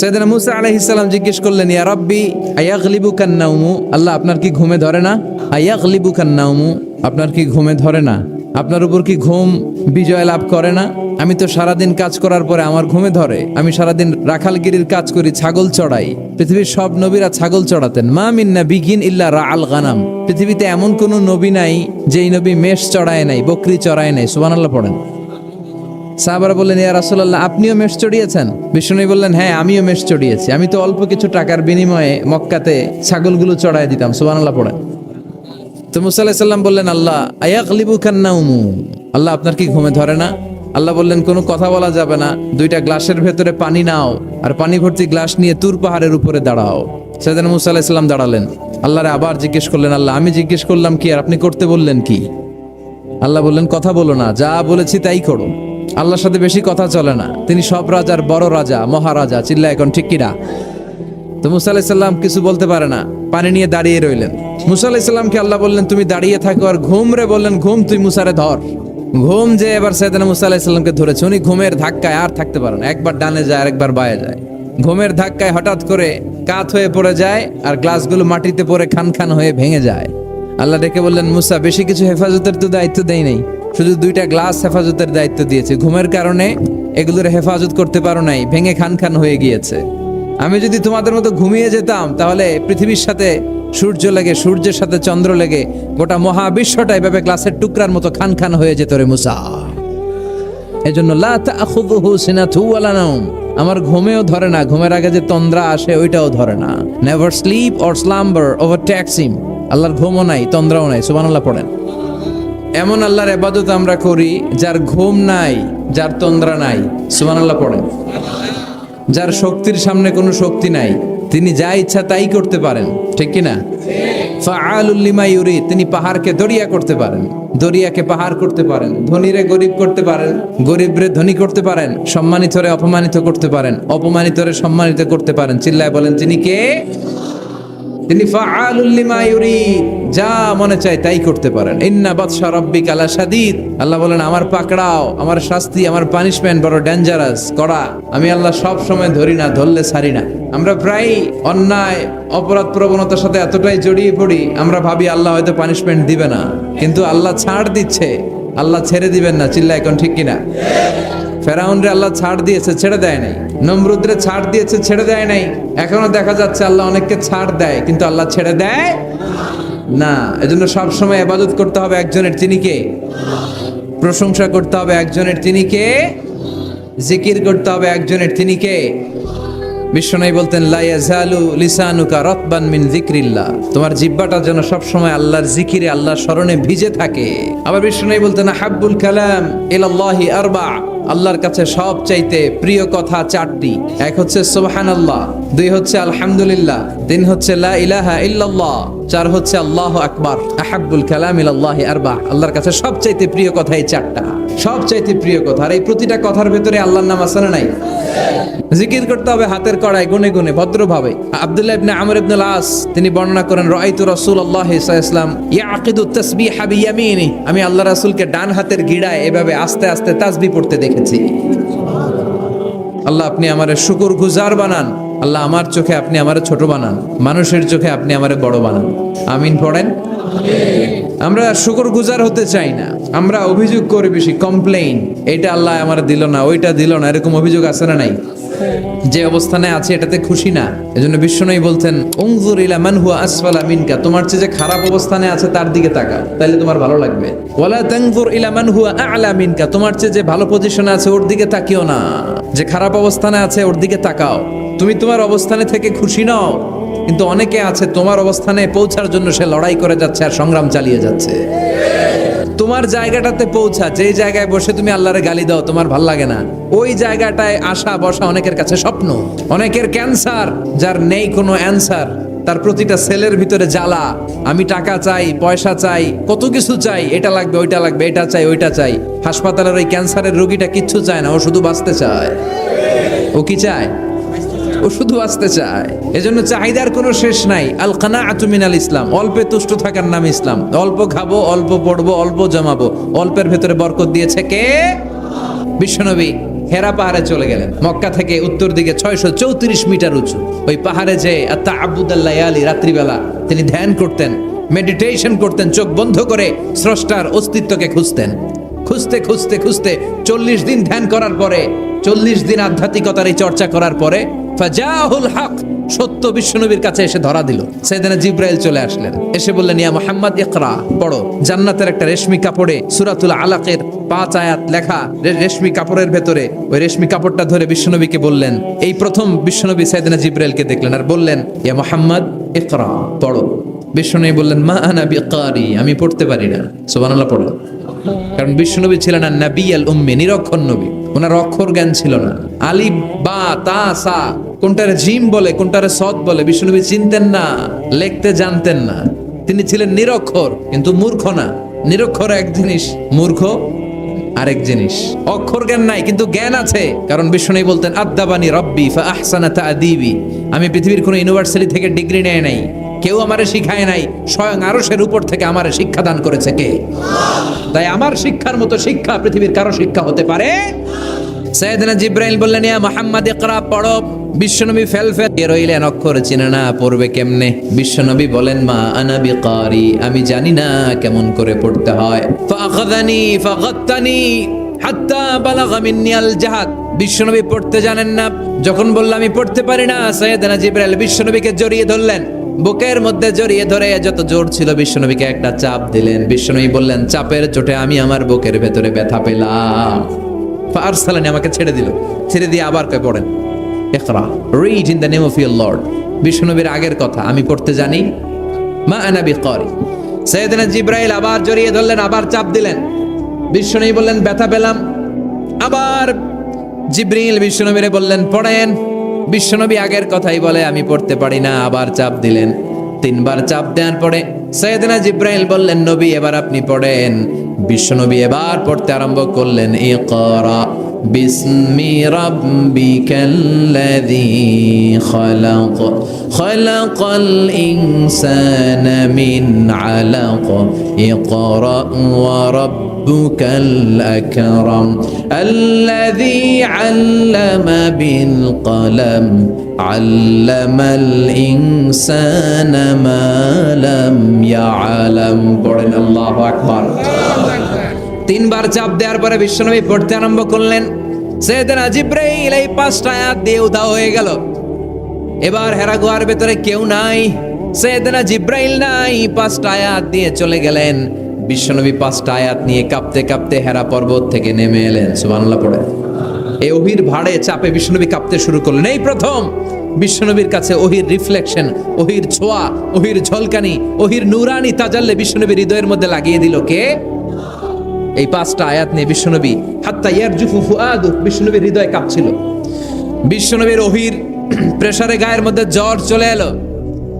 সৈয়দনা মুসা আলাইহিস সালাম জিজ্ঞেস করলেন, ইয়া রাব্বি আয়াগলিবু কান্নাউমু আল্লাহ, আপনার কি ঘুমে ধরে না? আয়াগলিবু কান্নাউমু আপনার কি ঘুমে ধরে না? আপনার উপর কি ঘুম বিজয় লাভ করে না? আমি তো সারাদিন কাজ করার পরে আমার ঘুমে ধরে। আমি সারাদিন রাখালগিরির কাজ করি, ছাগল চড়াই। পৃথিবীর সব নবীরা ছাগল চড়াতেন। মা মিন্না বিগিন ইল্লা রা আল গানাম। পৃথিবীতে এমন কোন নবী নাই, যেই নবী মেষ চড়ায় নাই, বকরি চড়ায় নাই। সুবহানাল্লাহ পড়েন। সাহাবারা বললেন, ইয়া রাসূলুল্লাহ, আপনিও মেষ চড়িয়েছেন? বিষ্ণু বললেন হ্যাঁ আমিও মেষ চড়িয়েছি। আমি তো অল্প কিছু টাকার বিনিময়ে মক্কাতে ছাগলগুলো চড়ায় দিতাম। সুবহানাল্লাহ পড়েন। তো মুসা আলাইহিস সালাম বললেন, আল্লাহ আয়াগলিবু কান্নাউমু আল্লাহ, আপনার কি ঘুমে ধরে না? আল্লাহ বললেন, কোনো কথা বলা যাবে না। দুইটা গ্লাসের ভেতরে পানি নাও আর পানি ভর্তি গ্লাস নিয়ে তুর পাহাড়ের উপরে দাঁড়াও। সেদিন মুসা আলাইহিস সালাম দাঁড়ালেন। আল্লাহরে আবার জিজ্ঞেস করলেন, আল্লাহ, আমি জিজ্ঞেস করলাম কি আর আপনি করতে বললেন কি? আল্লাহ বললেন, কথা বলো না, যা বলেছি তাই করো। আল্লাহর সাথে বেশি কথা চলে না। তিনি সব রাজার বড় রাজা, মহারাজা চিল্লা এখন ঠিক কিনা? তো মুসা আলাইসাল্লাম কিছু বলতে পারে না, পানি নিয়ে দাঁড়িয়ে রইলেন। মুসা আলাইসাল্লামকে আল্লাহ বললেন, তুমি দাঁড়িয়ে থাকো আর ঘুম রে বললেন, ঘুম তুই মুসারে ধর। ঘুম যে এবার সেদিন মুসা আলাইসাল্লামকে ধরেছে, উনি ঘুমের ধাক্কায় আর থাকতে পারেন একবার ডানে যায়, আরেকবার বায়ে যায়। ঘুমের ধাক্কায় হঠাৎ করে কাত হয়ে পড়ে যায় আর গ্লাসগুলো মাটিতে পড়ে খান খান হয়ে ভেঙে যায়। আল্লাহ ডেকে বললেন, মুসা, বেশি কিছু হেফাজতের তো দায়িত্ব দেয় নাই। শুধু দুইটা গ্লাস হেফাজতের দায়িত্ব দিয়েছে। ঘুমের কারণে এগুলোর হেফাজত করতে পারো নাই, ভেঙে খান খান হয়ে গিয়েছে। আমি যদি তোমাদের মতো ঘুমিয়ে যেতাম, তাহলে পৃথিবীর সাথে সূর্য লেগে, সূর্যের সাথে চন্দ্র লেগে, গোটা মহাবিশ্বটা এভাবে গ্লাসের টুকরার মতো খান খান হয়ে যেত রে মুসা। এজন্য আমার ঘুমেও ধরে না, ঘুমের আগে যে তন্দ্রা আসে, ওইটাও ধরে না। Never sleep or slumber over Taxim আল্লাহর ঘুমও নাই, তন্দ্রাও নাই, সুবহানাল্লাহ পড়েন। এমন আল্লাহর ইবাদত আমরা করি, যার ঘুম নাই, যার তন্দ্রা নাই। সুবহানাল্লাহ পড়েন। যার শক্তির সামনে কোনো শক্তি নাই, তিনি যা ইচ্ছা তাই করতে পারেন, ঠিক কি না ফাআলুল লিমা ইউরি, তিনি পাহাড়কে দরিয়া করতে পারেন, দরিয়াকে পাহাড় করতে পারেন, ধনীরে গরিব করতে পারেন, গরিবরে ধনী করতে পারেন, সম্মানিতরে অপমানিত করতে পারেন অপমানিত অপমানিতরে সম্মানিত করতে পারেন, চিল্লায় বলেন তিনি কে? তিনি ফাআলুল লিমা ইউরিদ, যা মনে চায় তাই করতে পারেন। ইন্না বাদশা রাব্বিকা লা শাদীদ। আল্লাহ বলেন, আমার পাকড়াও, আমার শাস্তি, আমার পানিশমেন্ট বড় ডেঞ্জারাস কড়া। আমি আল্লাহ সব সময় ধরি না, ধরলে ছাড়ি না। আমরা প্রায় অন্যায়, অপরাধ প্রবণতার সাথে এতটাই জড়িয়ে পড়ি, আমরা ভাবি আল্লাহ হয়তো পানিশমেন্ট দিবে না। কিন্তু আল্লাহ ছাড় দিচ্ছে, আল্লাহ ছেড়ে দিবেন না। চিল্লা এখন ঠিক কিনা? ফেরাউনরে আল্লাহ ছাড় দিয়েছে, ছেড়ে দেয় নাই। নমরুদ্রে ছাড় দিয়েছে, ছেড়ে দেয় নাই। এখনও দেখা যাচ্ছে আল্লাহ অনেককে ছাড় দেয়, কিন্তু আল্লাহ ছেড়ে দেয় না। এজন্য সব সময় ইবাদত করতে হবে একজনের, তিনি কে? প্রশংসা করতে হবে একজনের, তিনি কে? জিকির করতে হবে একজনের, তিনি কে? বিশ্বনাই বলতেন লাইয়া লাইয়াজালু লিসানুকা রতবান মিন যিকরিল্লাহ। তোমার জিব্বাটা যেন সব সময় আল্লাহর জিকিরে, আল্লাহর স্মরণে ভিজে থাকে। আবার বিশ্বনাই বলতেন হাব্বুল কালাম ইলাল্লাহি আরবা। আল্লাহর কাছে সব চাইতে প্রিয় কথা চারটি। এক হচ্ছে সোহান সুবহানাল্লাহ, দুই হচ্ছে আলহামদুলিল্লাহ, তিন হচ্ছে ইলাহা ইল্লাল্লাহ, চার হচ্ছে আল্লাহ আকবার আহাবুল কালাম ইলাল্লাহি আরবা আল্লাহর কাছে সব চাইতে প্রিয় কথা এই চারটা। সব চাইতে প্রিয় কথা। আর এই প্রতিটা কথার ভেতরে আল্লাহর নাম আছে না নাই? জিকির করতে হবে হাতের কড়াই, গুনে গুনে, ভদ্রভাবে। আব্দুল্লাহ ইবনে আমর ইবনে তিনি বর্ণনা করেন, রাআইতু রাসূলুল্লাহ সাল্লাল্লাহু ইয়াকিদু তাসবিহা বিয়ামিনি। আমি আল্লাহ রাসূলকে ডান হাতের গিড়ায় এভাবে আস্তে আস্তে তাসবিহ পড়তে দেখেছি। আল্লাহ, আপনি আমারে শুকর গুজার বানান। আল্লাহ, আমার চোখে আপনি আমারে ছোট বানান। মানুষের চোখে আপনি আমারে বড় বানান। আমিন পড়েন? আমরা শুকর গুজার হতে চাই না। আমরা অভিযোগ করি বেশি, কমপ্লেইন। এটা আল্লাহ আমার দিল না, ওইটা দিল না, এরকম অভিযোগ আছে না নাই? যে অবস্থানে আছে এটাতে খুশি না। এজন্য বিশ্বনবী বলতেন উনজুর ইলা মান হুয়া আসফালা মিনকা। তোমার চেয়ে যে খারাপ অবস্থানে আছে তার দিকে তাকাও তাহলে তোমার ভালো লাগবে। ওয়ালা তানজুর ইলা মান হুয়া আ'লা মিনকা। তোমার চেয়ে যে ভালো পজিশনে আছে ওর দিকে তাকিও না। যে খারাপ অবস্থানে আছে ওর দিকে তাকাও। তুমি তোমার অবস্থানে থেকে খুশি নাও, কিন্তু অনেকে আছে তোমার অবস্থানে পৌঁছার জন্য সে লড়াই করে যাচ্ছে আর সংগ্রাম চালিয়ে যাচ্ছে। তোমার জায়গাটাতে পৌঁছা, যেই জায়গায় বসে তুমি আল্লাহরে গালি দাও, তোমার ভালো লাগে না। ওই জায়গাটায় আসা, বসা অনেকের কাছে স্বপ্ন। অনেকের ক্যান্সার, যার নেই কোনো অ্যান্সার। তার প্রতিটা সেলের ভিতরে জ্বালা। আমি টাকা চাই, পয়সা চাই, কত কিছু চাই, এটা লাগবে, ওইটা লাগবে, এটা চাই, ওইটা চাই। হাসপাতালের ওই ক্যান্সারের রোগীটা কিচ্ছু চায় না, ও শুধু বাঁচতে চায়। ও কি চায়? ও শুধু আসতে চায়। এজন্য চাহিদার কোনো শেষ নাই। আল কানা আতুমিনাল ইসলাম। অল্পে তুষ্ট থাকার নাম ইসলাম। অল্প খাব, অল্প পড়ব, অল্প জমাবো। অল্পের ভেতরে বরকত দিয়েছে কে? বিশ্বনবী হেরা পাহাড়ে চলে গেলেন। মক্কা থেকে উত্তর দিকে ছয়শো চৌত্রিশ মিটার উঁচু। ওই পাহাড়ে যে আত্মা আবুদাল্লাহ আলী রাত্রিবেলা তিনি ধ্যান করতেন, মেডিটেশন করতেন, চোখ বন্ধ করে স্রষ্টার অস্তিত্বকে খুঁজতেন। খুঁজতে খুঁজতে খুঁজতে চল্লিশ দিন ধ্যান করার পরে চল্লিশ দিন আধ্যাত্মিকতার এই চর্চা করার পরে ফাজাহুল হক সত্য বিশ্বনবীর কাছে এসে ধরা দিল। সেদিন জিব্রাইল চলে আসলেন। এসে বললেন, ইয়া মোহাম্মদ, ইকরা, পড়ো। জান্নাতের একটা রেশমি কাপড়ে সুরাতুল আলাকের পাঁচ আয়াত লেখা রেশমি কাপড়ের ভেতরে ওই রেশমি কাপড়টা ধরে বিশ্বনবীকে বললেন। এই প্রথম বিশ্বনবী সাইদিনা জিব্রাইলকে দেখলেন আর বললেন, ইয়া মোহাম্মদ, ইকরা, পড়ো। বিশ্বনবী বললেন, মা আনা বিকারি, আমি পড়তে পারি না। সুবহানাল্লাহ পড়ো। কারণ বিশ্বনবী ছিলেন না নবী আল উম্মি, নিরক্ষর নবী। ওনার অক্ষর জ্ঞান ছিল না। আলিফ, বা, তা, সা, কোনটারে জিম বলে, কোনটারে সৎ বলে বিশ্বনবী চিনতেন না, লিখতে জানতেন না। তিনি ছিলেন নিরক্ষর, কিন্তু মূর্খ না। নিরক্ষর এক জিনিস, মূর্খ আরেক জিনিস। অক্ষর জ্ঞান নাই, কিন্তু জ্ঞান আছে। কারণ বিষ্ণু বলতেন, আদাবানি রব্বি, ফা আহসানা তাদিবি আমি পৃথিবীর কোনো ইউনিভার্সিটি থেকে ডিগ্রি নেয় নাই। কেউ আমারে শিখায় নাই, স্বয়ং আরসের উপর থেকে আমারে শিক্ষা দান করেছে কে? তাই আমার শিক্ষার মতো শিক্ষা পৃথিবীর কারও শিক্ষা হতে পারে? সৈয়দনা জিব্রাইল বললেন, ইয়া মুহাম্মদ, ইকরা, পড়ো। বিশ্বনবী ফেল ফেল রইলেন, অক্ষর চিনে না, পড়বে কেমনে? বিশ্বনবী বলেন, মা আনা বিকারি, আমি জানি না কেমন করে পড়তে হয়। ফাখাযানি ফাগাত্তানি, হাত্তা বালাগা জাহাদ। বিশ্বনবী পড়তে জানেন না। যখন বললাম আমি পড়তে পারি না সৈয়দনা জিব্রাইল বিশ্বনবীকে জড়িয়ে ধরলেন। বুকের মধ্যে জড়িয়ে ধরে যত জোর ছিল বিশ্বনবীকে একটা চাপ দিলেন। বিশ্বনবী বললেন, চাপের চোটে আমি আমার বুকের ভেতরে ব্যথা পেলাম। ফারসালানি আমাকে ছেড়ে দিল। ছেড়ে দিয়ে আবার কয়ে পড়েন, ইকরা read in the name of your Lord বিষ্ণুনবীর আগের কথা, আমি পড়তে জানি, মা আনা বিকারি। সৈয়দনা জিব্রাইল আবার জড়িয়ে ধরলেন, আবার চাপ দিলেন। বিষ্ণুনবী বললেন, ব্যথা পেলাম। আবার জিব্রিল বিশ্বনবীরে বললেন, পড়েন। বিশ্বনবী আগের কথাই বলে, আমি পড়তে পারি না। আবার চাপ দিলেন। তিনবার চাপ দেওয়ার পরে সৈয়দনা জিব্রাইল বললেন, নবী, এবার আপনি পড়েন। বিশ্বনবী এবার পড়তে আরম্ভ করলেন এ ইকরা বিসমি রাব্বিকাল্লাযী খলাক, খলাকাল ইনসানা মিন আলাক, ইকরা ওয়া ربك الأكرم الذي علم بالقلم علم الإنسان ما لم يعلم পড়েন আল্লাহ আকবার তিনবার চাপ দেওয়ার পরে বিশ্বনবী পড়তে আরম্ভ করলেন সেদিন জিব্রাইল এই পাঁচটা আয়াত দিয়ে উধাও হয়ে গেল এবার হেরা গুহার ভেতরে কেউ নাই সেদিনা জিব্রাইল নাই পাঁচটা আয়াত দিয়ে চলে গেলেন বিশ্বনবী পাঁচটা আয়াত নিয়ে কাঁপতে কাঁপতে হেরা পর্বত থেকে নেমে এলেন। সুবহানাল্লাহ পড়ে। এই ওহির ভাড়ে চাপে বিশ্বনবী কাঁপতে শুরু করলেন। এই প্রথম বিশ্বনবীর কাছে ওহির রিফ্লেকশন ওহির ছোঁয়া ওহির ঝলকানি ওহির নুরানি তাজাল্লে বিশ্বনবীর হৃদয়ের মধ্যে লাগিয়ে দিল। কে? এই পাঁচটা আয়াত নিয়ে বিশ্বনবী, হাত্তা ইয়ারজুফু ফুআদু বিশ্বনবীর হৃদয় কাঁপছিল। বিশ্বনবীর ওহির প্রেসারে গায়ের মধ্যে জ্বর চলে এলো,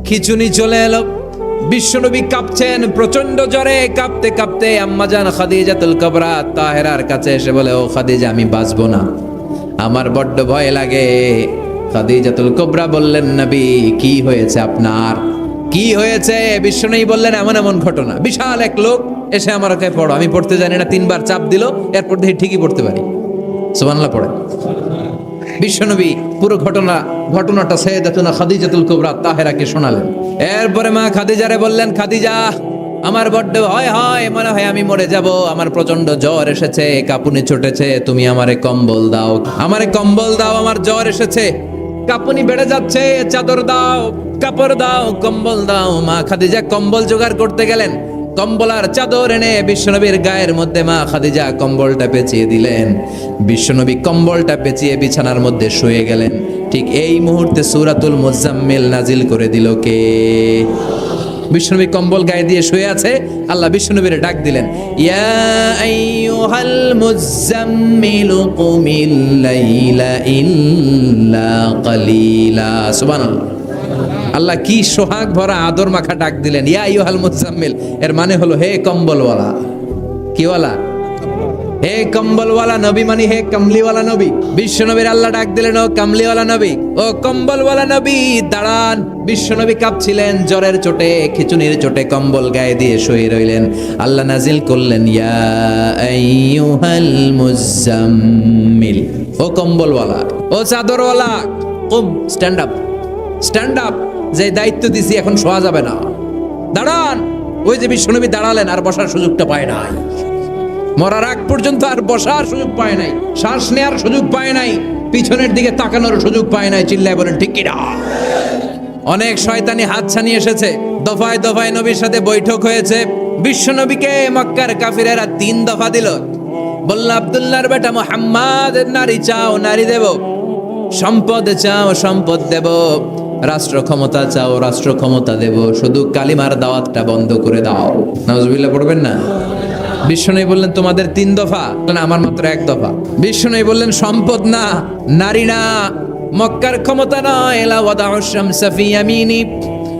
খিচুনি চলে এলো বিশ্বনবী কাঁপছেন প্রচণ্ড জ্বরে কাঁপতে কাঁপতে আম্মাজান খাদিজাতুল কবরা তাহেরার কাছে এসে বলে, ও খাদিজা, আমি বাঁচবো না। আমার বড্ড ভয় লাগে। খাদিজাতুল কবরা বললেন, নবী, কি হয়েছে আপনার? কি হয়েছে? বিশ্বনবী বললেন, এমন এমন ঘটনা। বিশাল এক লোক এসে আমার কাছে পড়ো। আমি পড়তে জানি না, তিনবার চাপ দিল, এরপর দেখি ঠিকই পড়তে পারি। সুবহানাল্লাহ পড়ে বিশ্বনবী পুরো ঘটনা, ঘটনাটা সৈয়দাতুনা খাদিজাতুল কুবরা তাহেরাকে শোনালেন। এরপরে মা খাদিজারে বললেন, খাদিজা, আমার বড্ড হয় হয়, মনে হয় আমি মরে যাব। আমার প্রচণ্ড জ্বর এসেছে, কাপুনি ছুটেছে, তুমি আমারে কম্বল দাও। আমারে কম্বল দাও, আমার জ্বর এসেছে। কাপুনি বেড়ে যাচ্ছে, চাদর দাও, কাপড় দাও, কম্বল দাও। মা খাদিজা কম্বল জোগাড় করতে গেলেন। কম্বল আর চাদর এনে বিশ্বনবীর গায়ের মধ্যে মা খাদিজা কম্বলটা পেঁচিয়ে দিলেন। বিশ্বনবী কম্বলটা পেঁচিয়ে বিছানার মধ্যে শুয়ে গেলেন। ঠিক এই মুহূর্তে সুরাতুল মুজাম্মিল নাজিল করে দিল কে? বিশ্বনবী কম্বল গায়ে দিয়ে শুয়ে আছে, আল্লাহ বিশ্বনবীর ডাক দিলেন, ইয়া আইয়ুহাল মুজাম্মিল কুমিল লাইলা ইল্লা কালিলা। সুবহানাল্লাহ। আল্লাহ কি সোহাগ ভরা আদর মাখা ডাক দিলেন? ইয়া ইউহাল মুজাম্মিল এর মানে হলো, হে কম্বলওয়ালা। কিওয়ালা? হে কম্বলওয়ালা নবী মানে হে কমলিওয়ালা নবী। বিশ্ব নবীর আল্লাহ ডাক দিলেন, ও কমলিওয়ালা নবী। ও কম্বলওয়ালা নবী, দাঁড়ান। বিশ্ব নবী কাঁপছিলেন, জ্বরের চোটে খিচুনির চোটে কম্বল গায়ে দিয়ে শুয়ে রইলেন। আল্লাহ নাজিল করলেন, ইয়া আইয়ুহাল মুজাম্মিল ও কম্বলওয়ালা, ও চাদরওয়ালা কুম স্ট্যান্ড আপ স্ট্যান্ড আপ যে দায়িত্ব দিছি এখন শোয়া যাবে না। দাঁড়ান, ওই যে বিশ্বনবী দাঁড়ালেন আর বসার সুযোগটা পায় নাই। মরার আগ পর্যন্ত আর বসার সুযোগ পায় নাই, শ্বাস নেওয়ার সুযোগ পায় নাই, পিছনের দিকে তাকানোর সুযোগ পায় নাই, চিল্লায় বলেন, ঠিক কিনা? অনেক শয়তানি হাত ছানি এসেছে, দফায় দফায় নবীর সাথে বৈঠক হয়েছে। বিশ্ব নবীকে মক্কার কাফিরেরা তিন দফা দিল। বলল, আব্দুল্লাহর বেটা মোহাম্মদ নারী চাও, নারী দেব। সম্পদ চাও, সম্পদ দেব। রাষ্ট্র ক্ষমতা চাও রাষ্ট্র ক্ষমতা দেব। শুধু কালিমার দাওয়াতটা বন্ধ করে দাও। নজবিল্লা পড়বেন না? বিষ্ণু বললেন, তোমাদের তিন দফা? না আমার মাত্র এক দফা। বিষ্ণু বললেন, সম্পদ না, নারী না, মক্কার ক্ষমতা নয়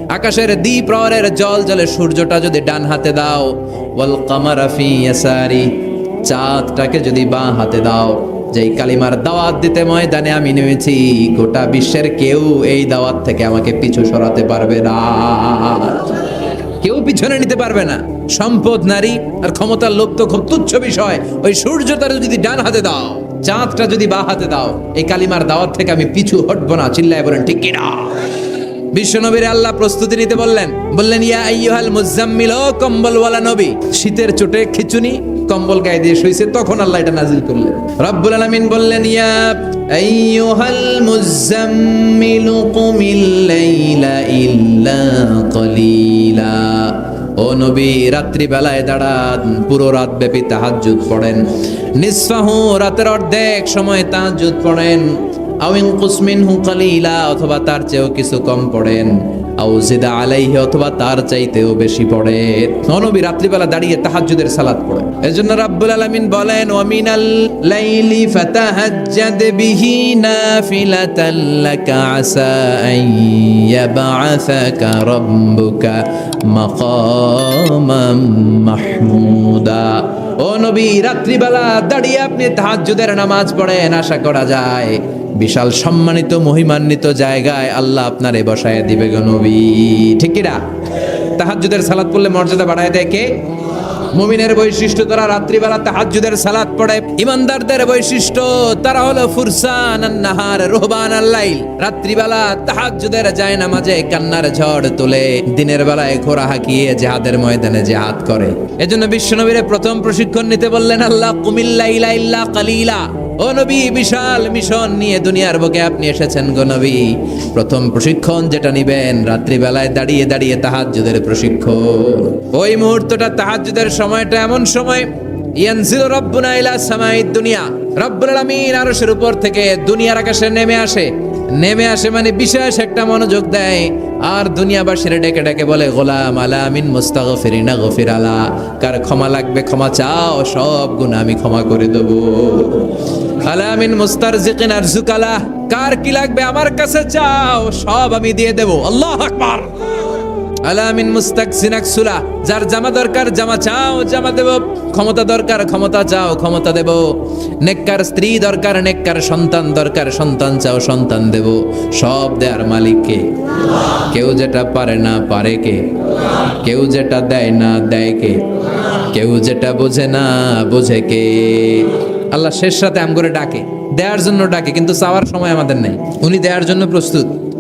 আকাশের দ্বীপ প্রহরের জল জলে সূর্যটা যদি ডান হাতে দাও, ওয়াল কামারা ফি ইয়াসারি, চাঁদটাকে যদি বাঁ হাতে দাও। যেই কালিমার দাওয়াত দিতে ময়দানে আমি নেমেছি, গোটা বিশ্বের কেউ এই দাওয়াত থেকে আমাকে পিছু সরাতে পারবে না। কেউ পিছনে নিতে পারবে না। সম্পদ, নারী আর ক্ষমতার লোভ তো খুব তুচ্ছ বিষয়। ওই সূর্যটা যদি ডান হাতে দাও, চাঁদটা যদি বা হাতে দাও, এই কালিমার দাওয়াত থেকে আমি পিছু হটবো না, চিল্লায় বলেন, ঠিক কিনা? বিশ্বনবীর আল্লাহ প্রস্তুতি নিতে বললেন বললেন, ইয়া আইয়ুহাল মুজাম্মিল নবী, শীতের চোটে খিচুনি কম্বল গায়ে দিয়ে শুইছে, তখন আল্লাহ এটা নাজিল করলেন। রব্বুল আলামিন বললেন, ইয়া আইয়ুহাল মুজাম্মিল কুমিল লাইলা ইল্লা কলিলা। ও নবী রাত্রি বেলায় দাঁড়ান, পুরো রাত ব্যাপী তাহাজ্জুদ পড়েন। নিসফাহু, রাতের অর্ধেক সময় তাহাজ্জুদ পড়েন। আউইন কুসমিন হু কালিলা, অথবা তার চেয়েও কিছু কম পড়েন। আউ জিদা আলাইহি অথবা তার চাইতেও বেশি পড়ে। নবী রাত্রিবেলা দাঁড়িয়ে তাহাজ্জুদের সালাত পড়ে এজন্য রাব্বুল আলামিন বলেন, ওয়া মিনাল লাইলি ফাতাহাজ্জাদ বিহি নাফিলাতান লাকা আসা আন ইয়াবআসাকা রাব্বুকা মাকামাম মাহমুদা। ও নবী, রাত্রিবেলা দাঁড়িয়ে আপনি তাহাজ্জুদের নামাজ পড়েন, আশা করা যায় বিশাল সম্মানিত, মহিমান্বিত জায়গায় আল্লাহ আপনারে বসায় দিবে গো নবী। ঠিক কিনা তাহাজ্জুদের সালাত পড়লে মর্যাদা বাড়ায় দেয় কে? মুমিনের বৈশিষ্ট্য, তারা রাত্রিবেলা তাহাজ্জুদের সালাত পড়ে। ইমানদারদের বৈশিষ্ট্য, তারা হলো ফুরসান নাহার, রোহবান আল্লাইল রাত্রিবেলা তাহাজ্জুদের যায় নামাজে কান্নার ঝড় তোলে। দিনের বেলায় ঘোড়া হাঁকিয়ে জেহাদের ময়দানে জেহাদ করে। এজন্য বিশ্বনবীরে প্রথম প্রশিক্ষণ নিতে বললেন আল্লাহ কুমিল্লা ইল্লা কালিলা। ও নবী, বিশাল মিশন নিয়ে দুনিয়ার বুকে আপনি এসেছেন গো নবী। প্রথম প্রশিক্ষণ যেটা নিবেন, রাত্রিবেলায় দাঁড়িয়ে দাঁড়িয়ে তাহাজ্জুদের প্রশিক্ষণ। ওই মুহূর্তটা তাহাজ্জুদের সময়টা এমন সময় ইয়ানজিল রব্বুনা ইলা সামাই দুনিয়া। রব্বুল আলামিন আরশের উপর থেকে দুনিয়ার আকাশে নেমে আসে। নেমে আসে মানে বিশেষ একটা মনোযোগ দেয়। আর দুনিয়াবাসীর ডেকে ডেকে বলে, গোলাম আলা আমিন মুস্তাগফিরিনা গফির আলা। কার ক্ষমা লাগবে, ক্ষমা চাও, সব গুণ আমি ক্ষমা করে দেবো। আলামিন মুস্তারজিকিন আরজুকালা। কার কি লাগবে আমার কাছে চাও, সব আমি দিয়ে দেব। আল্লাহ আকবার। আলামিন মুস্তাকসিনাক সুলা, যার জামা দরকার জামা চাও, জামা দেব। ক্ষমতা দরকার, ক্ষমতা চাও, ক্ষমতা দেব। নেককার স্ত্রী দরকার, নেককার সন্তান দরকার, সন্তান চাও, সন্তান দেব। সব দেয়ার মালিককে। কেউ যেটা পারে না পারে কে? কেউ যেটা দেয় না দেয় কে? কেউ যেটা বোঝে না বোঝে কে? আল্লাহ শেষ রাতে আম করে ডাকে। দেওয়ার জন্য ডাকে, কিন্তু চাওয়ার সময় আমাদের নেই। উনি দেওয়ার জন্য প্রস্তুত।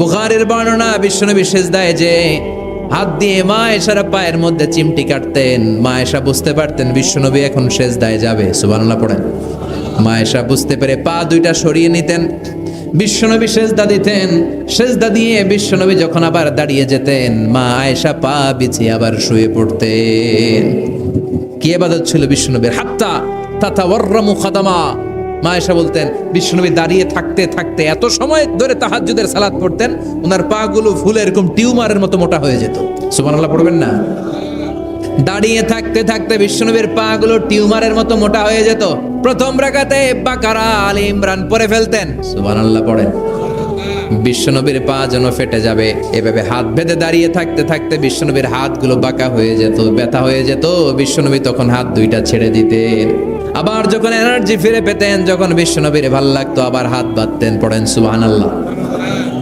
বুখারের বর্ণনা, বিশ্বনবী সিজদায় যে হাত দিয়ে মা এসারা পায়ের মধ্যে চিমটি কাটতেন, মা এসা বুঝতে পারতেন বিশ্বনবী এখন শেষ সেজদায় যাবে, সুবহানাল্লাহ পড়েন। মা এসা বুঝতে পেরে পা দুইটা সরিয়ে নিতেন, বিশ্বনবী সেজদা দিতেন শেষ সেজদা দিয়ে বিশ্বনবী যখন আবার দাঁড়িয়ে যেতেন, মা আয়েশা পা বিছিয়ে আবার শুয়ে পড়তেন। কি এবাদত ছিল বিশ্বনবীর? হাত্তা তাতা ওয়ার্রামু খাদামা মা এসা বলতেন বিশ্বনবী দাঁড়িয়ে থাকতে থাকতে এত সময় ধরে তাহাজুদের সালাদ পড়তেন, ওনার পা গুলো ফুলে এরকম টিউমারের মতো মোটা হয়ে যেত। সুবহানাল্লাহ, পড়বেন না। দাঁড়িয়ে থাকতে থাকতে বিশ্বনবীর পা গুলো টিউমারের মতো মোটা হয়ে যেত। প্রথম রাখাতে বাকারা আলী ইমরান পরে ফেলতেন। সুবহানাল্লাহ, পড়েন। বিশ্বনবীর পা যেন ফেটে যাবে। এভাবে হাত বেঁধে দাঁড়িয়ে থাকতে থাকতে বিশ্বনবীর হাতগুলো বাঁকা হয়ে যেত, ব্যথা হয়ে যেত। বিশ্বনবী তখন হাত দুইটা ছেড়ে দিতেন। আবার যখন এনার্জি ফিরে পেতেন, যখন বিশ্বনবীর ভালো লাগতো, আবার হাত বাঁধতেন, পড়েন সুবহানাল্লাহ।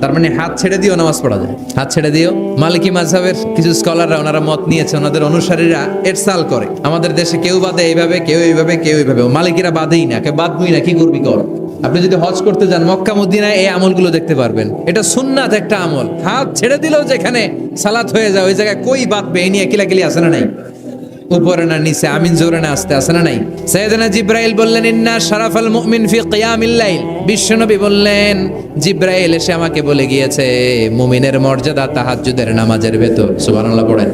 তার মানে হাত ছেড়ে দিও নামাজ পড়া যায়। হাত ছেড়ে দিও মালিকি মাঝহাবের কিছু স্কলাররা ওনারা মত নিয়েছে, ওনাদের অনুসারীরা এরসাল করে। আমাদের দেশে কেউ বাদে এইভাবে, কেউ এইভাবে কেউ এইভাবে। মালিকিরা বাদেই না কেউ বাদবই না, কি করবি কর? আপনি যদি হজ করতে যান, মক্কা, মদিনায় এই আমলগুলো দেখতে পারবেন। এটা সুন্নাত একটা আমল। হাত ছেড়ে দিলেও যেখানে সালাত হয়ে যায়, ওই জায়গায় কই বাদবে এই নিয়ে কিলাকিলি আসে না নাই? উপরে না নিচে, আমিন জোরে না আসতে আসে না নাই? সাইয়েদনা জিব্রাইল বললেন, ইন্না শারাফাল মুমিন ফি কিয়ামিল লাইল। বিশ্বনবী বললেন, জিব্রাইল এসে আমাকে বলে গিয়েছে, মুমিনের মর্যাদা তাহাজ্জুদের নামাজের ভেতর। সুবহানাল্লাহ পড়েন।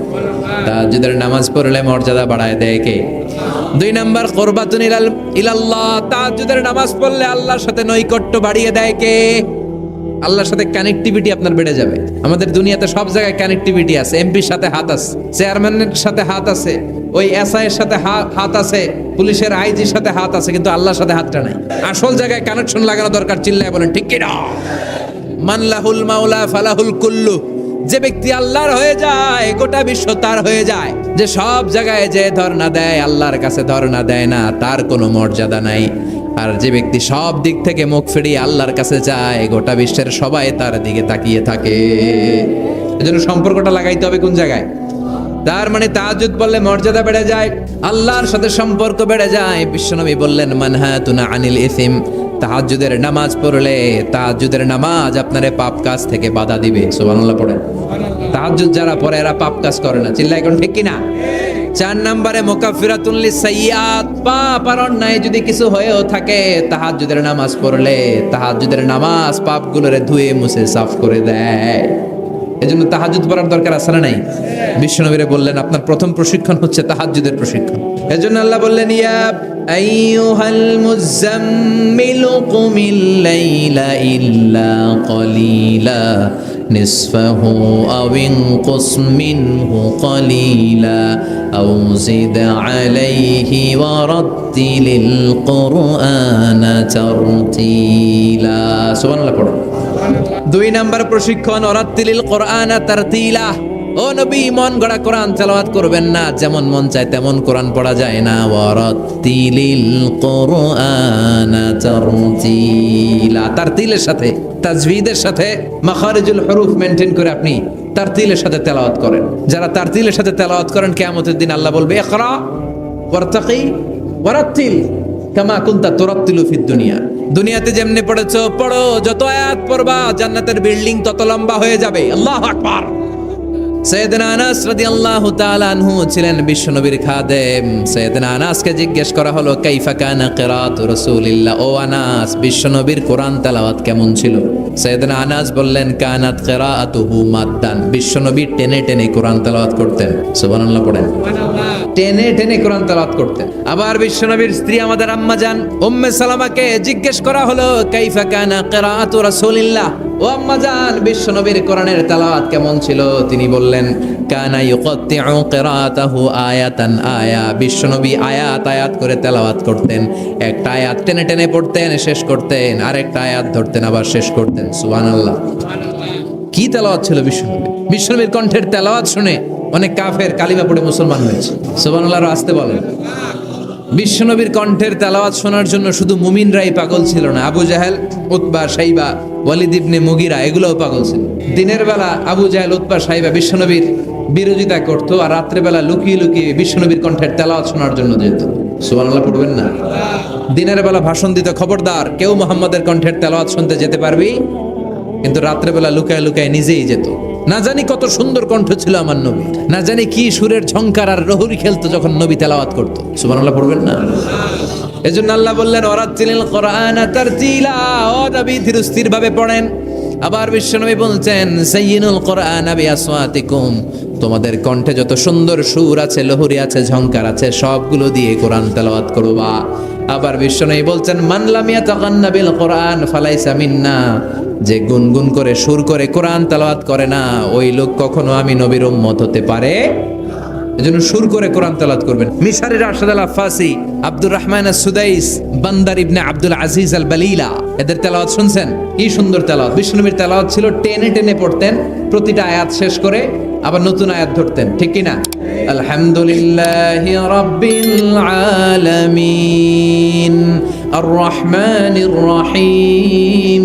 তাহাজ্জুদের নামাজ পড়লে মর্যাদা বাড়ায় দেয় কে? দুই নাম্বার, কোরবাতুন ইলাল ইলাল্লাহ। তাহাজ্জুদের নামাজ পড়লে আল্লাহর সাথে নৈকট্য বাড়িয়ে দেয় কে? আল্লাহর সাথে কানেক্টিভিটি আপনার বেড়ে যাবে। আমাদের দুনিয়াতে সব জায়গায় কানেক্টিভিটি আছে। এমপির সাথে হাত আছে চেয়ারম্যানের সাথে হাত আছে, ওই এসআই এর সাথে হাত আছে, পুলিশের আইজির সাথে হাত আছে, কিন্তু আল্লাহর সাথে হাতটা নাই। আসল জায়গায় কানেকশন লাগানো দরকার চিল্লায় বলেন, ঠিক কিনা? মানলাহুল মাওলা ফালাহুল কুল্লু। যে ব্যক্তি আল্লাহর হয়ে যায়, গোটা বিশ্ব তার হয়ে যায়। যে সব জায়গায় যে ধর্ণা দেয়, আল্লাহর কাছে ধর্ণা দেয় না, তার কোনো মর্যাদা নাই। আর যে ব্যক্তি সব দিক থেকে মুখ ফিরিয়ে আল্লাহর কাছে যায় গোটা বিশ্বের সবাই তার দিকে তাকিয়ে থাকে। এজন্য সম্পর্কটা লাগাইতে হবে কোন জায়গায়? তার মানে তাহাজুদ বললে মর্যাদা বেড়ে যায়, আল্লাহর সাথে সম্পর্ক বেড়ে যায়। বিশ্বনবী বললেন, মানহাতুনা আনিল ইসিম। তাহাজুদের নামাজ পড়লে তাহাজুদের নামাজ আপনারে পাপ কাজ থেকে বাধা দিবে। সুবহানাল্লাহ পড়ে তাহাজুদ যারা পড়ে এরা পাপ কাজ করে না। চিল্লাই এখন ঠিক কিনা? চার নম্বরে মোকাফিরাতুল্লি সাইয়াত পাপ আর অন্যায় যদি কিছু হয়েও থাকে তাহাজুদের নামাজ পড়লে তাহাজুদের নামাজ পাপ পাপগুলোরে ধুয়ে মুছে সাফ করে দেয়। এজন্য তাহাজুদ পড়ার দরকার আছে না নাই? বিশ্বনবীরে বললেন, আপনার প্রথম প্রশিক্ষণ হচ্ছে তাহাজুদের প্রশিক্ষণ। এজন্য আল্লাহ বললেন, ইয়া আইয়ুহাল মুজাম্মিল কুমিল লাইলা ইল্লা কলিলা। نصفه أو انقص منه قليلا أو زد عليه ورتل القرآن ترتيلا سبحان الله পড়ো দুই নাম্বার প্রশিক্ষণ অরাত্তিলিল কোরআন তারতিলা ও নবী মন গড়া কোরআন তেলাওয়াত করবেন না যেমন মন চায় তেমন কোরআন পড়া যায় না ওয়ারাত্তিলিল কোরআন তারতিলা তারতিলের সাথে তাজভিদের সাথে মাখারিজুল হরুফ মেনটেন করে আপনি তারতিলের সাথে তেলাওয়াত করেন। যারা তারতিলের সাথে তেলাওয়াত করেন, কেয়ামতের দিন আল্লাহ বলবে একরা ওয়ারতাকি ওয়ারাত্তিল কামা কুনতা তুরাত্তিলু ফিদ দুনিয়া। দুনিয়াতে যেমনি পড়েছো, পড়ো, যত আয়াত পড়বা, জান্নাতের বিল্ডিং তত লম্বা হয়ে যাবে। আল্লাহ আকবার। সৈয়দনা আনাস আনহু ছিলেন বিশ্বনবীর খাদেম। সৈয়দনা আনাসকে জিজ্ঞেস করা হলো, কাইফা কানা কিরাতু রাসূলিল্লাহ? ও আনাস, বিশ্বনবীর কোরআন তেলাওয়াত কেমন ছিল? সৈয়দনা আনাস বললেন, কানাত কিরাআতুহু মাদ্দান। বিশ্বনবী টেনে টেনে কোরআন তেলাওয়াত করতেন। সুবহানাল্লাহ পড়েন। টেনে টেনে কোরআন তেলাওয়াত করতেন। আবার বিশ্বনবীর স্ত্রী আমাদের আম্মা জান উম্মে সালামাকে জিজ্ঞেস করা হলো, কাইফা কানা কিরাআতু রাসূলিল্লাহ? ও আম্মা জান বিশ্বনবীর কোরআনের তেলাওয়াত কেমন ছিল? তিনি বললেন, কানা ইউকাত্তিউ কিরাআতাহু আয়াতান আয়া। বিশ্বনবী আয়াত আয়াত করে তেলাওয়াত করতেন। একটা আয়াত টেনে টেনে পড়তেন, শেষ করতেন। আরেকটা আয়াত ধরতেন, আবার শেষ করতেন। সুবহানাল্লাহ। কি তেলাওয়াত ছিল বিশ্বনবী বিশ্বনবীর কণ্ঠের তেলাওয়াত শুনে অনেক কাফের কালিমা পড়ে মুসলমান হয়েছে। সুবহানাল্লাহ আরও আসতে বলেন। বিশ্বনবীর কণ্ঠের তেলাওয়াত শোনার জন্য শুধু মুমিনরাই পাগল ছিল না। আবু জাহেল, উতবা সাইবা ওয়ালিদ ইবনে মুগিরা, এগুলোও পাগল ছিল। দিনের বেলা আবু জাহেল, উতবা সাইবা বিশ্বনবীর বিরোধিতা করতো আর রাত্রে বেলা লুকিয়ে লুকিয়ে বিশ্বনবীর কণ্ঠের তেলাওয়াত শোনার জন্য যেত। সুবহানাল্লাহ পড়বেন না। দিনের বেলা ভাষণ দিত খবরদার। কেউ মোহাম্মদের কণ্ঠের তেলাওয়াত শুনতে যেতে পারবি, কিন্তু রাত্রেবেলা লুকায় লুকায় নিজেই যেত। না জানি কত সুন্দর কণ্ঠ ছিল আমার নবী। না জানি কি সুরের ঝংকার আর রহুরি খেলতো যখন নবী তেলাওয়াত করতো। সুবহানাল্লাহ পড়বেন না? এজন্য আল্লাহ বললেন ওরাত্তিলিল কোরআন তারতিলা। ও নবী ধীরস্থির ভাবে পড়েন। আবার বিশ্বনবী বলছেন সাইয়িনুল কোরআন আবি আসওয়াতিকুম তোমাদের কণ্ঠে যত সুন্দর সুর আছে, লহরি আছে, ঝংকার আছে, সবগুলো দিয়ে কোরআন তেলাওয়াত করবা। আবার বিশ্বনবী বলছেন মানলামিয়া তাকান্না বিল কোরআন ফালাইসা মিন্না। যে গুনগুন করে, সুর করে, কোরআন তেলাওয়াত করে না, ওই লোক কখনো আমি নবীর উম্মত হতে পারে? এজন্য সুর করে কোরআন তেলাওয়াত করবেন। Mishary Rashid Al Afasy Abdur Rahman Sudais, Bandar ibn Abdul Aziz আল বালিলা, এদের তেলাওয়াত শুনছেন? কি সুন্দর তেলাওয়াত। বিষ্ণুনবীর তেলাওয়াত ছিল টেনে টেনে পড়তেন, প্রতিটা আয়াত শেষ করে আবার নতুন আয়াত ধরতেন, ঠিক কি না আলহামদুলিল্লাহ রাব্বিল আলামিন আর রহমানির রহিম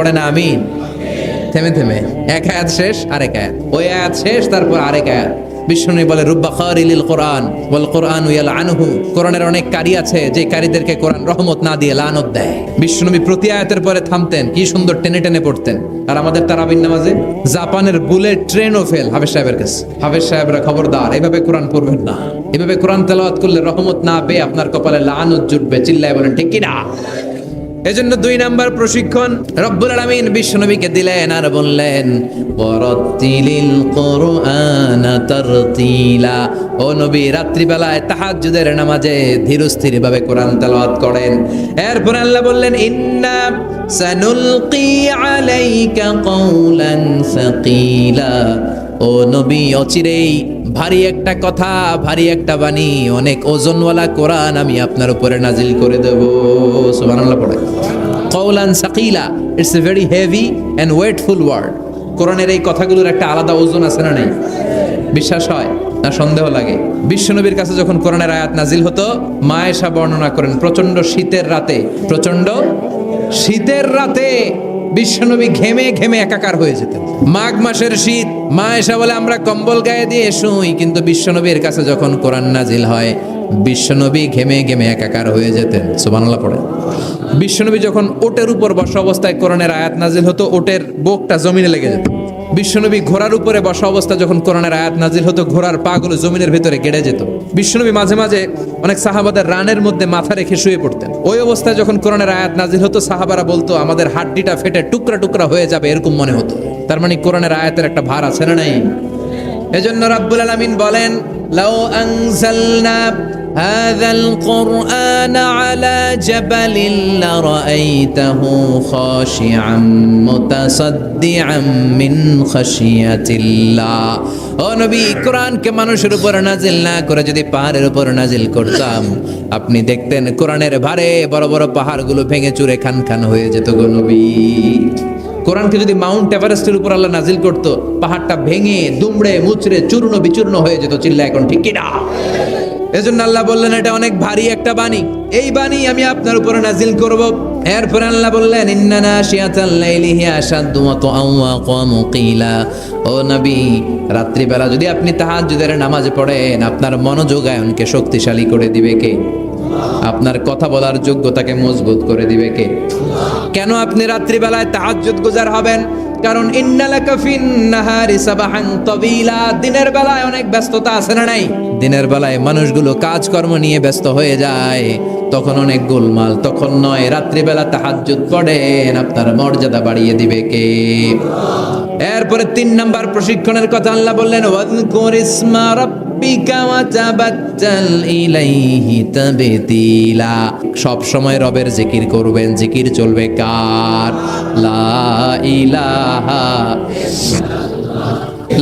পড়েন আমিন। থেমে থেমে। এক আয়াত শেষ, আরেক আয়াত। ওই আয়াত শেষ, তারপর আরেক আয়াত। বিষ্ণু বলে, রুব্বা কোরআন বল কোরআন আনহু কোরআনের অনেক কারি আছে, যে কোরআন রহমত না দিয়ে লানত দেয়। বিষ্ণুনবী প্রতি আয়াতের পরে থামতেন, কি সুন্দর টেনে টেনে পড়তেন। আর আমাদের তারাবিন নামাজে জাপানের বুলেট ট্রেনও ফেল, হাফেজ সাহেবের কাছে। সাহেবরা খবরদার, এভাবে কোরআন পড়বেন না। এভাবে কোরআন তেলাওয়াত করলে রহমত না পেয়ে আপনার কপালে লানত জুটবে। চিল্লায় বলেন, ঠিক না? এজন্য দুই নাম্বার প্রশিক্ষণ রব্বুল আলামিন বিশ্বনবীকে দিলেন আর বললেন, ওয়ারাত্তিলিল কুরআনা তারতিলা। ও নবী, রাত্রিবেলায় তাহাজ্জুদের নামাজে ধীরস্থির ভাবে কোরআন তেলাওয়াত করেন। এরপর আল্লাহ বললেন, ইন্না সানুলকি আলাইকা কওলান সাকিলা। ও নবী, অচিরেই ভারী একটা কথা, ভারী একটা বাণী, অনেক ওজনওয়ালা কোরআন আমি আপনার উপরে নাজিল করে দেব। সুবহানাল্লাহ পড়ে। কওলান সাকিলা it's a very heavy and weightful word কোরআনের এই কথাগুলোর একটা আলাদা ওজন আছে না নেই? বিশ্বাস হয় না সন্দেহ লাগে? বিশ্বনবীর কাছে যখন কোরআনের আয়াত নাজিল হতো মায়েশা বর্ণনা করেন প্রচণ্ড শীতের রাতে প্রচণ্ড শীতের রাতে। বিশ্বনবী ঘেমে ঘেমে একাকার হয়ে যেতেন। মাঘ মাসের শীত, মা এসা বলে, আমরা কম্বল গায়ে দিয়ে শুই। কিন্তু বিশ্বনবীর কাছে যখন কোরআন নাজিল হয়, বিশ্বনবী ঘেমে ঘেমে একাকার হয়ে যেতেন। সুবহানাল্লাহ পড়ে। বিশ্বনবী যখন ওটের উপর বসা অবস্থায় কোরআনের আয়াত নাজিল হতো, ওটের বোকটা জমিনে লেগে যেত। বিশ্বনবী ঘোড়ার উপরে বসা অবস্থা যখন কোরআনের আয়াত নাজিল হতো, ঘোড়ার পাগুলো জমিনের ভেতরে গেড়ে যেত। বিশ্বনবী মাঝে মাঝে অনেক সাহাবাদের রানের মধ্যে মাথা রেখে শুয়ে পড়তেন। ওই অবস্থায় যখন কোরআনের আয়াত নাজিল হতো, সাহাবারা বলতো, আমাদের হাড্ডিটা ফেটে টুকরা টুকরা হয়ে যাবে, এরকম মনে হতো। তার মানে কোরআনের আয়াতের একটা ভার আছে না নাই? এজন্য রাব্বুল আলামিন বলেন লাউ আনজালনা هذا القرآن على جبل لرأيته خاشعا متصدعا من خشية الله ও নবী কোরআনকে মানুষের উপর নাজিল না করে যদি পাহাড়ের উপর নাজিল করতাম আপনি দেখতেন কোরআনের ভারে বড় বড় পাহাড়গুলো ভেঙে চুরে খান খান হয়ে যেত গো নবী কোরআনকে যদি মাউন্ট এভারেস্টের উপর আল্লাহ নাজিল করত, পাহাড়টা ভেঙে, দুমড়ে, মুচড়ে, চূর্ণ বিচূর্ণ হয়ে যেত চিল্লা এখন ঠিক কিনা? এজন্য আল্লাহ বললেন, এটা অনেক ভারী একটা বাণী। এই বাণী আমি আপনার উপরে নাজিল করব। এরপর আল্লাহ বললেন ইন্নানা শিয়াতাল লাইলি হিয়া আশাদ্দু ওয়া তুআওয়া ওয়া মুকিলা। ও নবী, রাত্রিবেলা যদি আপনি তাহাজ্জুদের নামাজ পড়েন, আপনার মনোযোগায়নকে শক্তিশালী করে দিবে কে? আপনার কথা বলার যোগ্যতাকে মজবুত করে দিবে কে? কেন আপনি রাত্রিবেলায় তাহাজ্জুদ গুজার হবেন? কারণ দিনের বেলায় অনেক ব্যস্ততা আছে না নাই? দিনের বেলায় মানুষগুলো কাজকর্ম নিয়ে ব্যস্ত হয়ে যায়। তখন অনেক গোলমাল, তখন নয়। রাত্রিবেলা তাহাজ্জুদ পড়েন, আপনার মর্যাদা বাড়িয়ে দিবে কে? এরপরে তিন নাম্বার প্রশিক্ষণের কথা আল্লাহ বললেন ইসমা রাব্বিকা ওয়া তাবাত্তাল ইলাইহি তাবতিলা সব সময় রবের জিকির করবেন, জিকির চলবে কার? লা ইলাহা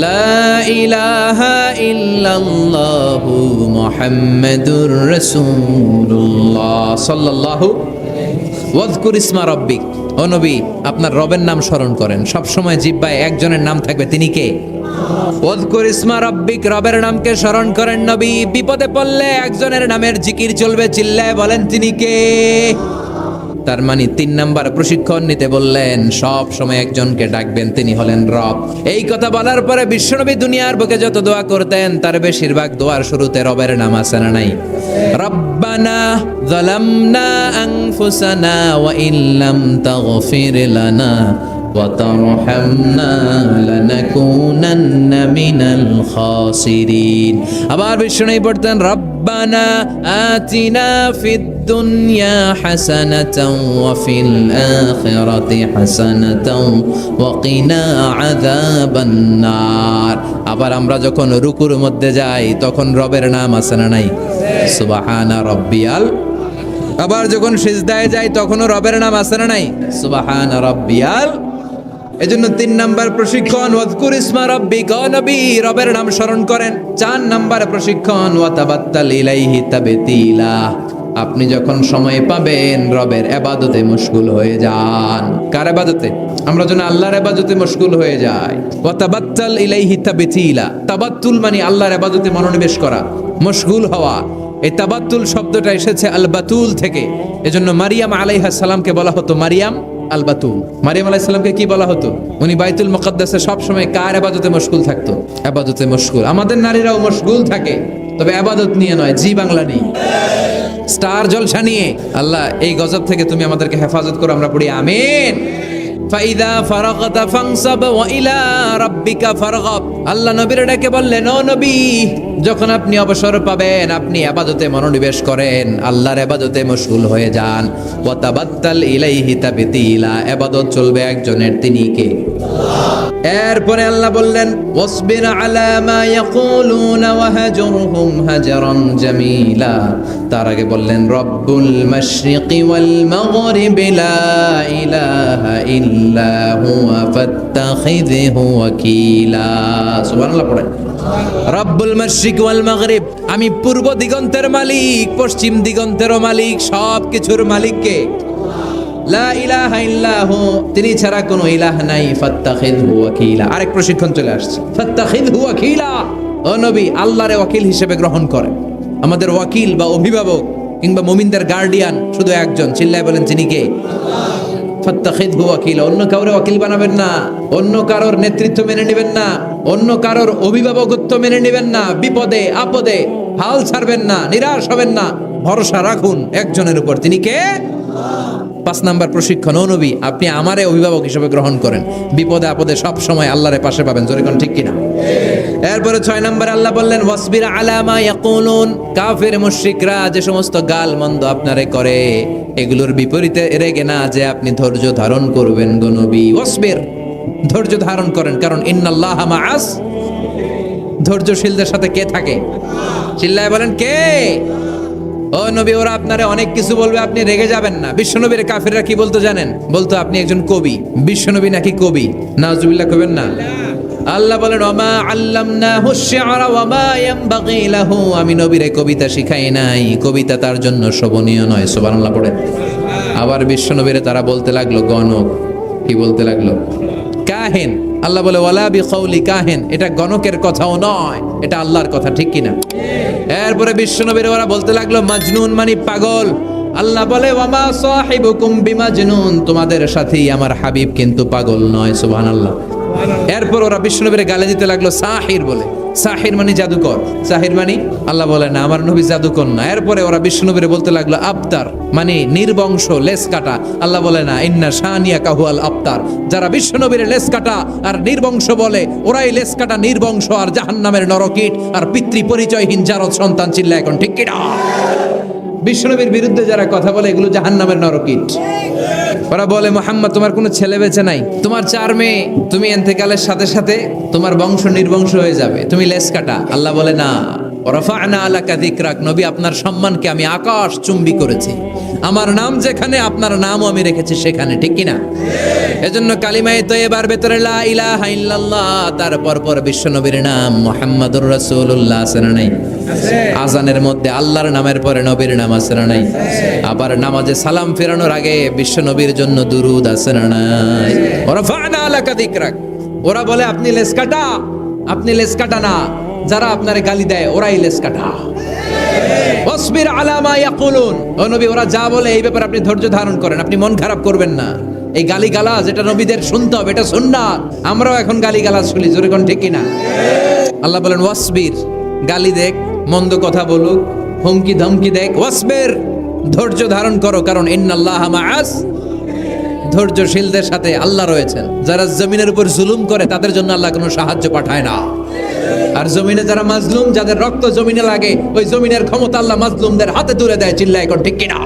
লা ইলাহা ইল্লাল্লাহু মুহাম্মাদুর রাসূলুল্লাহ। সাল্লাল্লাহু ওয়াজকুর ইসমা রব্বিক। ও নবী, আপনার রবের নাম স্মরণ করেন। সব সময় জিব্বায় একজনের নাম থাকবে, তিনি কে? রব্বিক রবের নামকে স্মরণ করেন নবী। বিপদে পড়লে একজনের নামের জিকির চলবে, চিল্লায় বলেন, তিনি কে? তার মানে তিন নাম্বার প্রশিক্ষণ নিতে বললেন, সব সময় একজনকে ডাকবেন, তিনি হলেন রব। এই কথা বলার পরে বিশ্বনবী দুনিয়ার বুকে যত দোয়া করতেন, তার বেশিরভাগ দোয়ার শুরুতে রবের নাম আছে না নাই। রব্বানা জালামনা আনফুসানা ওয়া ইল্লাম তাগফির লানা আবার বিষ্ণু পড়তেন রব রব্বানা আতিনা ফিদ الدنيا حسنة وفي الآخرة حسنة وقنا عذاب النار আবার আমরা যখন রুকুর মধ্যে যাই তখন রবের নাম আছে না নাই সুবাহানা রব্বিয়াল আবার যখন সিজদায় যাই তখনও রবের নাম আছে না নাই সুবাহানা রব্বিয়াল এজন্য তিন নাম্বার প্রশিক্ষণ, ওয়াজকুর ইসমা নবী, রবের নাম স্মরণ করেন। চার নাম্বার প্রশিক্ষণ, ওয়াতাবাত্তাল ইলাইহি তাবেতিলা। আপনি যখন সময় পাবেন, রবের এবাদতে মশগুল হয়ে যান। কার এবাদতে? আমরা যেন আল্লাহর এবাদতে মশগুল হয়ে যাই। ওয়াতাবাত্তাল ইলাইহি তাবেতিলা। তাবাত্তুল মানে আল্লাহর এবাদতে মনোনিবেশ করা, মশগুল হওয়া। এই তাবাত্তুল শব্দটা এসেছে আল বাতুল থেকে। এজন্য মারিয়াম আলাইহা সালামকে বলা হতো মারিয়াম। আল বাতুম মারিয়াম আলাইহিস সালামকে কি বলা হতো? উনি বাইতুল মুকদ্দাসে সব সময় কার আবাদতে মশগুল থাকতো? আবাদতে মশগুল। আমাদের নারীরাও মশগুল থাকে। তবে আবাদত নিয়ে নয়, জি বাংলা নিয়ে। স্টার জলসা নিয়ে। আল্লাহ, এই গজব থেকে তুমি আমাদেরকে হেফাজত করো, আমরা পড়ি আমিন। ফাইদা ফারাগতা ফাংসাব ওয়া ইলা রাব্বিকা আল্লাহ নবীর ডেকে বললেন, ও নবী, যখন আপনি অবসর পাবেন, আপনি আবাদতে মনোনিবেশ করেন, আল্লাহর আবাদতে মশগুল হয়ে যান। ওয়া তাবাত্তাল ইলাইহি তাবতিলা, আবাদত চলবে একজনের, তিনি কে? এরপরে আল্লাহ বললেন, ওয়াসবির আলা মা ইয়াকুলুনা ওয়াহজুরহুম হাজরান জামিলা। তার আগে বললেন, রব্বুল মাশরিকি ওয়াল মাগরিবি লা ইলাহা ইল্লা হুয়া ফাত্তাখিযহু ওয়াকিলা সুবহানাল্লাহ পড়েন রব্বুল মাশরিক ওয়াল মাগরিব, আমি পূর্ব দিগন্তের মালিক, পশ্চিম দিগন্তেরও মালিক সব কিছুর মালিককে। লা ইলাহা ইল্লাহু, তিনি ছাড়া কোনো ইলাহ নাই, ফাত্তাখিযহু ওয়াকিলা। আরেক প্রশিক্ষণ চলে আসছে। ফাত্তাখিযহু ওয়াকিলা। ও নবী, আল্লাহরে ওয়াকিল হিসেবে গ্রহণ করেন আমাদের ওয়াকিল বা অভিভাবক কিংবা মুমিনদের গার্ডিয়ান শুধু একজন, চিল্লায় বলেন তিনি কে? ফাত্তাখিযহু ওয়াকিলা, অন্য কারোর ওয়াকিল বানাবেন না। অন্য কারোর নেতৃত্ব মেনে নেবেন না। অন্য কারোর অভিভাবকত্ব মেনে নেবেন না। বিপদে, আপদে হাল ছাড়বেন না, নিরাশ হবেন না। ভরসা রাখুন একজনের উপর। তিনি কে? পাঁচ নাম্বার প্রশিক্ষণ, ও নবী, আপনি আমারে অভিভাবক হিসেবে গ্রহণ করেন। বিপদে আপদে সব সময় আল্লাহরে পাশে পাবেন। জোরে কোন ঠিক কিনা? এরপরে ছয় নম্বর আল্লাহ বললেন, ওয়াসবির আলামা ইয়াকুলুন। কাফের, মুশরিকরা যে সমস্ত গাল মন্দ আপনারে করে, এগুলোর বিপরীতে রেগে না যে আপনি ধৈর্য ধারণ করবেন গো নবী। ওয়াসবির, ধৈর্য ধারণ করেন, কারণ ইন্নাল্লাহ মাআস। ধৈর্যশীলদের সাথে কে থাকে? চিল্লায় বলেন, কে? ও নবী, ওরা আপনারে অনেক কিছু বলবে, আপনি রেগে যাবেন না। বিশ্বনবীর কাফিররা কি বলতো জানেন? বলতো, আপনি একজন কবি। বিশ্বনবী নাকি কবি? নাজুবিল্লাহ কবেন না। আল্লাহ বলেন ওমা আল্লামনাহু শি'রা ওয়ামা ইয়ানবাগি লাহু। আমি নবীরে কবিতা শিখাই নাই। কবিতা তার জন্য শোভনীয় নয়, সুবহানাল্লাহ পড়ে। আবার বিশ্বনবীরে তারা বলতে লাগল, গণক। কি বলতে লাগল? কাহেন। আল্লাহ বলে, ওয়ালা বি কওলি কাহেন, এটা গণকের কথাও নয়, এটা আল্লাহর কথা, ঠিক কিনা? এরপরে বিশ্বনবীর ওরা বলতে লাগল, মাজনুন মানে পাগল। আল্লাহ বলে, ওয়ামা সাহিবুকুম বিমাজনুন, তোমাদের সাথেই আমার হাবিব কিন্তু পাগল নয়, সুবহানাল্লাহ। এরপর ওরা বিষ্ণুনবীরে গালে দিতে লাগল, সাহির বলে। সাহির মানে জাদুকর। সাহির মানে আল্লাহ বলে, না, আমার নবী জাদুকর না। এরপরে ওরা বিষ্ণুনবীরে বলতে লাগল, আবতার। মানে নির্বংশ লেস কাটা। আল্লাহ বলে না, ইন্না শানিয়া কাহুয়াল আবতার। যারা বিশ্বনবীর লেস কাটা আর নির্বংশ বলে, ওরাই লেস কাটা নির্বংশ আর জাহান্নামের নরকিট আর পিতৃ পরিচয়হীন জারদ সন্তান চিল্লা এখন, ঠিক কিনা বিশ্বনবীর বিরুদ্ধে যারা কথা বলে, এগুলো জাহান্নামের নরকিট। ওরা বলে, মোহাম্মদ, তোমার কোনো ছেলে বেঁচে নাই। তোমার চার মেয়ে, তুমি এন্তেকালের সাথে সাথে তোমার বংশ নির্বংশ হয়ে যাবে। তুমি লেস কাটা। আল্লাহ বলে, না। দিকরাক নবী আপনার সম্মানকে আমি আকাশ চুম্বি করেছি। আমার নাম যেখানে, আপনার নামও আমি রেখেছি সেখানে, ঠিক কিনা? এজন্য কালিমায় তো এবার ভেতরে লা ইলাহা ইল্লাল্লাহ তারপর পর বিশ্বনবীর নাম রাসূলুল্লাহ আছে না নাই? আজানের মধ্যে আল্লাহর নামের পরে নবীর নাম আছে না নাই? আবার নামাজে সালাম ফেরানোর আগে বিশ্ব নবীর জন্য দুরুদ আছে না নাই? আলাকা দিকরাক ওরা বলে, আপনি লেস কাটা আপনি লেস কাটা না। যারা আপনারে গালি দেয়, ওরাই লেস কাটা। অসবির আলামা ইয়াকুলুন। ও নবী, ওরা যা বলে এই ব্যাপারে আপনি ধৈর্য ধারণ করেন, আপনি মন খারাপ করবেন না। এই গালি গালাজ এটা নবীদের শুনতে হবে, এটা সুন্নাত। আমরাও এখন গালি গালাজ শুনি, জোরে কোন ঠিক কিনা? আল্লাহ বলেন, ওয়াসবির, গালি দেখ, মন্দ কথা বলুক, হুমকি ধমকি দেখ, ওয়াসবির, ধৈর্য ধারণ করো, কারণ ইন্নাল্লাহ মাআস ধৈর্যশীলদের সাথে আল্লাহ রয়েছেন। যারা জমিনের উপর জুলুম করে, তাদের জন্য আল্লাহ কোনো সাহায্য পাঠায় না। আর জমিনে যারা মাজলুম, যাদের রক্ত জমিনে লাগে, ওই জমিনের ক্ষমতা আল্লাহ মাজলুমদের হাতে তুলে দেয়, চিল্লায় এখন ঠিক কিনা?